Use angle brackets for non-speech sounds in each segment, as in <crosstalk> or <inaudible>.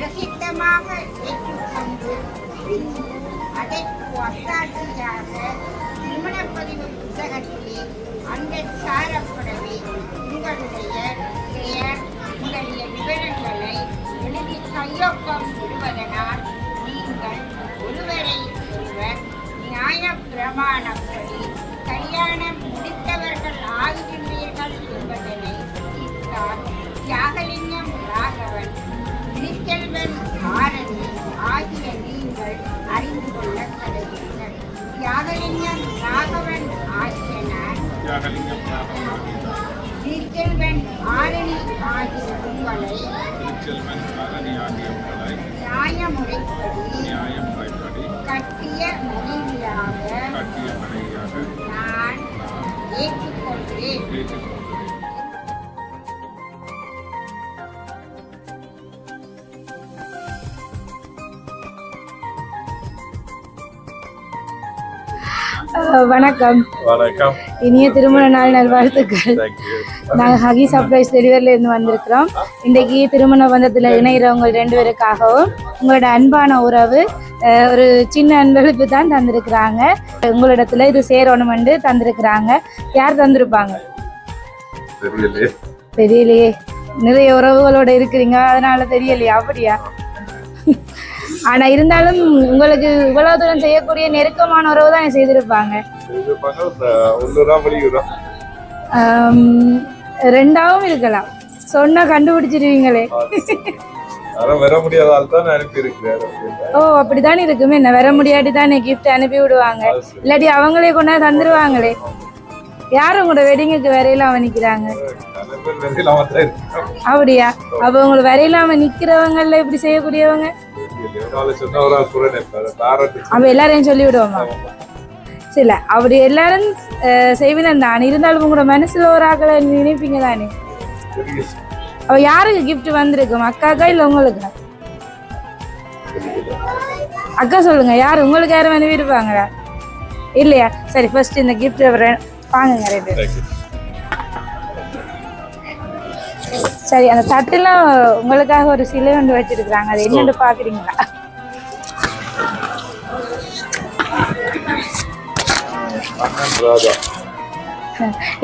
பிரசித்தமாக ஏற்றுக்கொண்டு அதற்கு ஒத்தாட்சியாக திருமணப்பதிவு புத்தகத்திலே அந்த சாரப்படவே உங்களுடைய கொள்ள கடவுங்கள் தியாகலிங்கம் ராகவன் ஆகிய திருச்செல்வன் ஆரணி ஆகிய உங்களை திருச்செல்வன் நியாயமுறைப்படி நியாய முறைப்படி கட்டிய மனைவியாக கட்டிய மனைவியாக நான் ஏற்றுக்கொள்கிறேன் ஏற்றுக்கொள்கிறேன் வணக்கம். வணக்கம். இனிய திருமண நாள் நல்வாழ்த்துக்கள். நாங்கள் ஹகி சர்ப்ரைஸ் டெலிவரில இருந்து வந்திருக்கிறோம். இன்றைக்கு திருமண பந்தத்தில் இணைகிறவங்க ரெண்டு பேருக்காகவும் உங்களோட அன்பான உறவு ஒரு சின்ன அன்பளிப்பு தான் தந்திருக்கிறாங்க. உங்களிடத்துல இது சேரணுமெண்டு தந்திருக்கிறாங்க. யார் தந்திருப்பாங்க? தெரியலையே. தெரியலையே. நிறைய உறவுகளோட இருக்கிறீங்க. அதனால தெரியலையா. அப்படியா? ஆனா இருந்தாலும் உங்களுக்கு இவ்வளவு தூரம் செய்யக்கூடிய நெருக்கமான உறவு தான் செய்திருப்பாங்க. ரெண்டாவும் இருக்கலாம். சொன்னா கண்டுபிடிச்சிருவீங்களே. ஆனா வர முடியாத ஆள் தான் அனுப்பி இருக்கிறாரு ஓ அப்படித்தானே இருக்குமே. என்ன வர முடியாட்டி தானே கிஃப்ட் அனுப்பி விடுவாங்க. இல்லாட்டி அவங்களே கொண்டாந்து தந்துருவாங்களே. யார் உங்களோட வெட்டிங்குக்கு வரையிலாம நிக்கிறாங்க? அப்படியா? அப்ப உங்களை வரையிலாம நிக்கிறவங்கல்ல இப்படி செய்யக்கூடியவங்க? அப்ப எல்லாரையும் சொல்லி விடுவோமா? சில அப்படி எல்லாரும் செய்வினம் தான். இருந்தாலும் உங்களோட மனசுல ஒரு ஆக்களை நினைப்பீங்க தானே? அவ யாருக்கு கிஃப்ட் வந்திருக்கும்? அக்காக்கா இல்ல உங்களுக்கு? அக்கா சொல்லுங்க யார்? உங்களுக்கு யாரும் அனுப்பி இருப்பாங்களா இல்லையா? சரி ஃபர்ஸ்ட் இந்த கிஃப்ட் வாங்குங்க ரெண்டு சரி அந்த தட்டுலாம் உங்களுக்காக ஒரு சிலை ஒன்று வச்சிருக்கிறாங்க. அது என்னன்னு பாக்குறீங்களா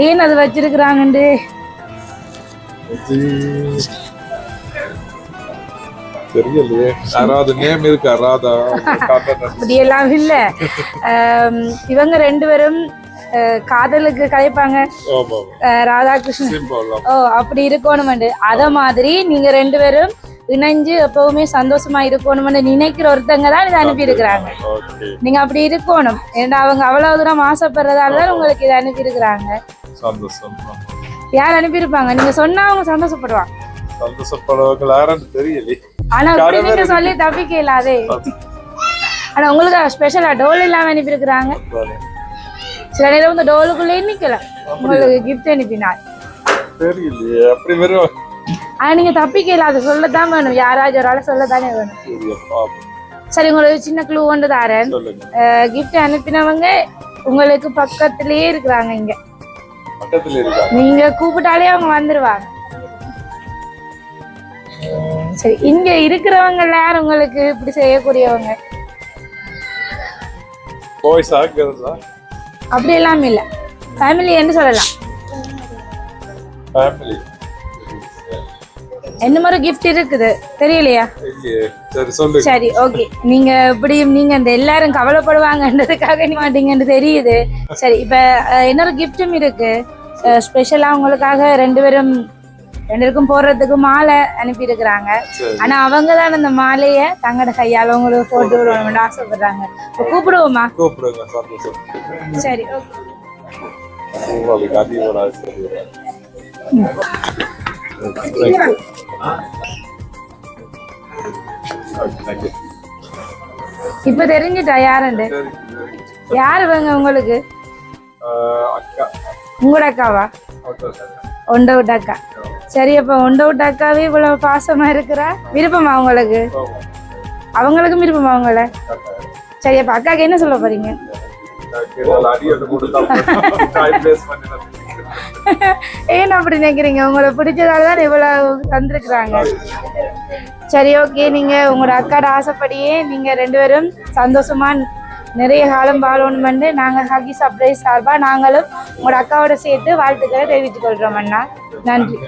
ஏன் அது வச்சிருக்கிறாங்கண்டு? தெரியலையே. நேம் இருக்கா? <laughs> அப்படியெல்லாம் இல்ல. இவங்க ரெண்டு பேரும் காதலுக்கு கலைப்பாங்க. ராதாகிருஷ்ணன். ஓ அப்படி இருக்கணுமெண்டு. அத மாதிரி நீங்க ரெண்டு பேரும் இணைஞ்சு எப்பவுமே சந்தோஷமா இருக்கணும்னு நினைக்கிற ஒருத்தங்க தான் இதை அனுப்பி இருக்கிறாங்க. நீங்க அப்படி இருக்கணும். ஏன்னா அவங்க அவ்வளவு தூரம் ஆசைப்படுறதால தான் உங்களுக்கு இதை அனுப்பி இருக்கிறாங்க. சந்தோஷம். யார் அனுப்பியிருப்பாங்க? நீங்க சொன்னா அவங்க சந்தோஷப்படுவாங்க. சந்தோஷப்படுறவங்க யாருன்னு தெரியலையே ஆனா இப்படி நீங்க சொல்லி தப்பிக்க இல்லாதே ஆனா உங்களுக்கு ஸ்பெஷலா டோல் இல்லாம அனுப்பியிருக்கிறாங்க. அதானே. சில நேரம் இந்த டோலுக்குள்ளே நிக்கலாம் உங்களுக்கு கிஃப்ட் அனுப்பினார் தெரியலையே அப்படி வெறும் ஆனா நீங்க தப்பிக்க இல்லாத சொல்லத்தான் வேணும். யாராச்சும் ஒரு ஆளை சொல்லத்தானே வேணும். சரி உங்களுக்கு சின்ன க்ளூ ஒன்று தாரேன். கிஃப்ட் அனுப்பினவங்க உங்களுக்கு பக்கத்திலேயே இருக்கிறாங்க இங்க. நீங்க கூப்பிட்டாலே அவங்க வந்துருவாங்க. சரி இங்க இருக்கிறவங்க யார் உங்களுக்கு இப்படி செய்யக்கூடியவங்க. பாய்ஸா கேர்ள்ஸா அப்படி எல்லாம் இல்ல. ஃபேமிலி என்று சொல்லலாம். ஃபேமிலி என்ன மாதிரி கிஃப்ட் இருக்குது? தெரியலையா? சரி ஓகே நீங்க இப்படி நீங்க இந்த எல்லாரும் கவலைப்படுவாங்கன்றதுக்காக நீ மாட்டீங்கன்னு தெரியுது. சரி இப்ப இன்னொரு கிஃப்ட்டும் இருக்கு? ஸ்பெஷலா உங்களுக்காக ரெண்டு பேரும் ரெண்டு பேருக்கும் போடுறதுக்கு மாலை அனுப்பி இருக்கிறாங்க ஆனா அவங்க தான் அந்த மாலைய தங்கட கையால உங்களுக்கு போட்டு விடணும்னு ஆசைப்படுறாங்க. இப்ப கூப்பிடுவோமா கூப்பிடுங்க சந்தோஷம். சரி. இப்ப தெரிஞ்சுட்டா யாருண்டு. யாரு இவங்க உங்களுக்கு? உங்களோட அக்காவா? அக்கா சரி. அக்கா சரி அப்ப ஒண்ட அக்காவே இவ்வளவு பாசமா இருக்கிறா? விருப்பமா உங்களுக்கு? அவங்களுக்கும் விருப்பமா அவங்கள சரி அப்ப அக்காக்கு என்ன சொல்ல போறீங்க? ஏன் அப்படி நினைக்கிறீங்க? உங்களை பிடிச்சதால தான் இவ்வளவு தந்திருக்கிறாங்க. சரி ஓகே நீங்க உங்களோட அக்காட ஆசைப்படியே நீங்க ரெண்டு பேரும் சந்தோஷமா நிறைய காலம் வாழணும்னு நாங்கள் ஹாக்கி சர்ப்ரைஸ் சார்பாக நாங்களும் உங்களோட அக்காவோட சேர்த்து வாழ்த்துக்களை தெரிவித்துக் கொள்கிறோம் அண்ணா. நன்றி.